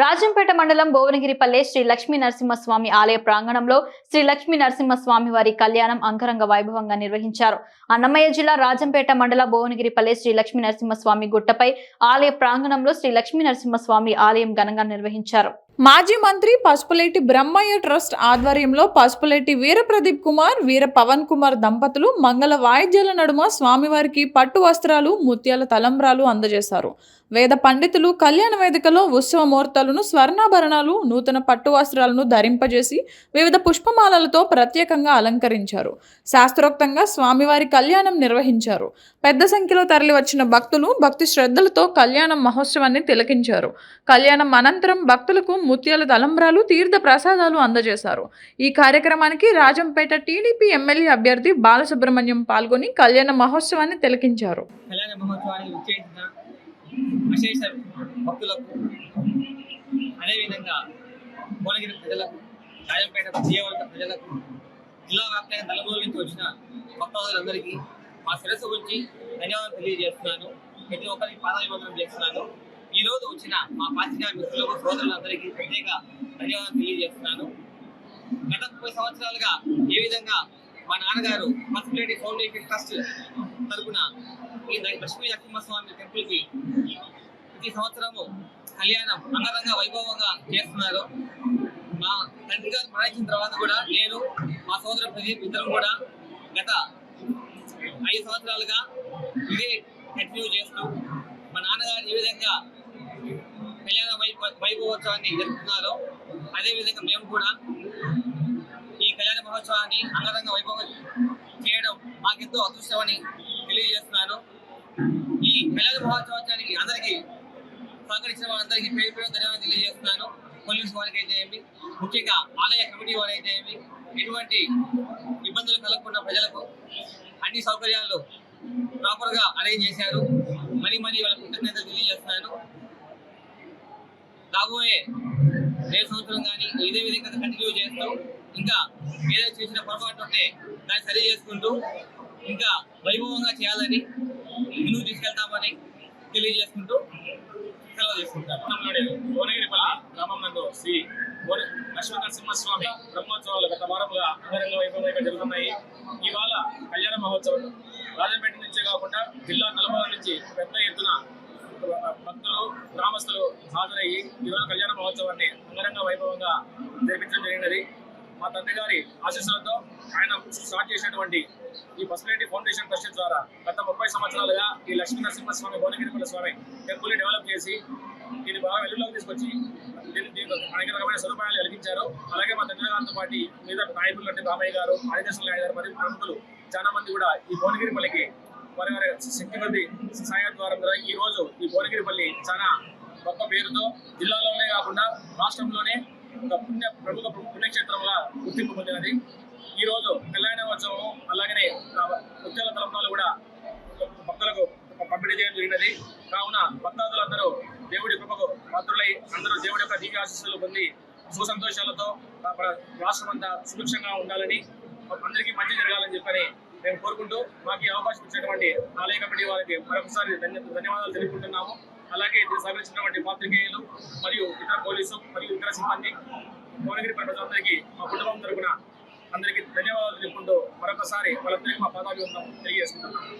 రాజంపేట మండలం భువనగిరిపల్లె శ్రీ లక్ష్మీ నరసింహస్వామి ఆలయ ప్రాంగణంలో శ్రీ లక్ష్మీ నరసింహస్వామి వారి కళ్యాణం అంగరంగ వైభవంగా నిర్వహించారు. అన్నమయ్య జిల్లా రాజంపేట మండల భువనగిరిపల్లె శ్రీ లక్ష్మీ నరసింహస్వామి గుట్టపై ఆలయ ప్రాంగణంలో శ్రీ లక్ష్మీ నరసింహస్వామి ఆలయం ఘనంగా నిర్వహించారు. మాజీ మంత్రి పసుపులేటి బ్రహ్మయ్య ట్రస్ట్ ఆధ్వర్యంలో పసుపులేటి వీర ప్రదీప్ కుమార్ వీర పవన్ కుమార్ దంపతులు మంగళ వాయిద్యాల నడుమ స్వామివారికి పట్టు వస్త్రాలు ముత్యాల తలంబ్రాలు అందజేశారు. వేద పండితులు కళ్యాణ వేదికలో ఉత్సవ ముహూర్తాలను స్వర్ణాభరణాలు నూతన పట్టు వస్త్రాలను ధరింపజేసి వివిధ పుష్పమాలలతో ప్రత్యేకంగా అలంకరించారు. శాస్త్రోక్తంగా స్వామివారి కళ్యాణం నిర్వహించారు. పెద్ద సంఖ్యలో తరలివచ్చిన భక్తులు భక్తి శ్రద్ధలతో కళ్యాణం మహోత్సవాన్ని తిలకించారు. కళ్యాణం అనంతరం భక్తులకు ముత్యాల తలంబ్రాలు తీర్థ ప్రసాదాలు అందజేశారు. ఈ కార్యక్రమానికి రాజంపేట టీడీపీ ఎమ్మెల్యే అభ్యర్థి బాలసుబ్రహ్మణ్యం పాల్గొని కళ్యాణ మహోత్సవాన్ని తిలకించారు. అదేవిధంగా భువనగిరి ప్రజలకు రాజంపేట విజయవర్గ ప్రజలకు జిల్లా వ్యాప్తంగా నుంచి వచ్చిన భక్తులందరికీ మా శిరస్సు గురించి ధన్యవాదాలు తెలియజేస్తున్నాను. ప్రతి ఒక్కరికి పాదాభివందనం చేస్తున్నాను. వచ్చిన మా పాత్రికా మిత్రులకు సోదరులందరికీ ప్రత్యేక ధన్యవాదాలు తెలియజేస్తున్నాను. గత ముప్పై సంవత్సరాలుగా ఏ విధంగా మా నాన్నగారు పసుపులేటి ఫౌండేషన్ ట్రస్ట్ తరపున ఈ లక్ష్మీ నరసింహస్వామి టెంపుల్కి ప్రతి సంవత్సరము కళ్యాణం అంగరంగ వైభవంగా చేస్తున్నారు. మా తండ్రి గారు మరణించిన తర్వాత కూడా నేను మా సోదర ప్రదీప్ ఇద్దరం కూడా గత ఐదు సంవత్సరాలుగా ఇదే కంటిన్యూ చేస్తూ మా నాన్నగారు ఏ విధంగా వైభవోత్సవాన్ని జరుపుతున్నారో అదే విధంగా మేము కూడా ఈ కళ్యాణ మహోత్సవాన్ని అంగరంగ వైభవం చేయడం మాకెంతో అదృష్టమని తెలియజేస్తున్నాను. ఈ కళ్యాణ మహోత్సవానికి అందరికీ సహకరించిన వారందరికీ పేరు పేరు ధన్యవాదాలు తెలియజేస్తున్నాను. పోలీసు వారికి అయితే ఏమి ముఖ్యంగా ఆలయ కమిటీ వారికి అయితే ఏమి ఎటువంటి ఇబ్బందులు కలగకుండా ప్రజలకు అన్ని సౌకర్యాలు ప్రాపర్గా అరేంజ్ చేశారు. మరి మరి వాళ్ళ కృతజ్ఞతలు రాబోయే రేపు సంవత్సరం కానీ ఇదే విధంగా కంటిన్యూ చేస్తూ ఇంకా ఏదైతే చేసిన పొరపాటు ఉంటే దాన్ని సరి చేసుకుంటూ ఇంకా వైభవంగా చేయాలని ముందుకు తీసుకెళ్తామని తెలియజేసుకుంటూ సెలవు తీసుకుంటాను. భువనగిరిపల్లి గ్రామం నందు శ్రీ లక్ష్మీ నరసింహస్వామి బ్రహ్మోత్సవాలు గత వారంగా అంగరంగ వైభవంగా జరుగుతున్నాయి. ఇవాళ కళ్యాణ మహోత్సవం. రాజంపేట నుంచే కాకుండా జిల్లా నలుమూల నుంచి పెద్ద ఎత్తున భక్తులు గ్రామస్తులు హాజరయ్యి ఈరోజు కళ్యాణ మహోత్సవాన్ని అంగరంగ వైభవంగా జరిపించడం జరిగినది. మా తండ్రి గారి ఆశీస్సులతో ఆయన స్టార్ట్ చేసినటువంటి ఈ పసుపులేటి ఫౌండేషన్ ట్రస్ట్ ద్వారా గత ముప్పై సంవత్సరాలుగా ఈ లక్ష్మీ నరసింహస్వామి భువనగిరిపల్లి స్వామి టెంపుల్ని డెవలప్ చేసి దీన్ని బాగా వెలుగులోకి తీసుకొచ్చి దీనికి అనేక రకమైన సదుపాయాలు కలిగించారు. అలాగే మా తండ్రి గారితో పాటు మీద నాయకులు అంటే రామయ్య గారు ఆదిదేశం నాయుడు గారు మరియు ప్రముఖులు చాలా మంది కూడా ఈ భువనగిరిపల్లికి వారి వారి సహాయం ద్వారా ఈ రోజు ఈ భువనగిరిపల్లి చాలా గొప్ప పేరుతో జిల్లాలోనే కాకుండా రాష్ట్రంలోనే ఒక పుణ్య ప్రముఖ పుణ్యక్షేత్రంగా గుర్తింపు పొందినది. ఈ రోజు కళ్యాణోత్సవం అలాగనే ముత్యాల తలంపాలు కూడా భక్తులకు పంపిణీ చేయడం జరిగినది. కావున భక్తాదులందరూ దేవుడి కృపకు పాత్రులై అందరూ దేవుడి యొక్క దివ్య ఆశీస్సులు పొంది సుసంతోషాలతో రాష్ట్రం అంతా సుభిక్షంగా ఉండాలని అందరికీ మంచి జరగాలని చెప్పని మేము కోరుకుంటూ మాకు ఈ అవకాశం ఇచ్చినటువంటి ఆలయ కమిటీ వారికి మరొకసారి ధన్యవాదాలు తెలుపుకుంటున్నాము. అలాగే దీన్ని సహకరించినటువంటి పాత్రికేయులు మరియు ఇతర పోలీసు మరియు ఇతర సిబ్బంది భువనగిరి ప్రజలందరికీ మా కుటుంబం తరఫున అందరికీ ధన్యవాదాలు తెలుపుకుంటూ మరొకసారి వాళ్ళందరికీ మా పాదాలు తెలియజేసుకుంటున్నాము.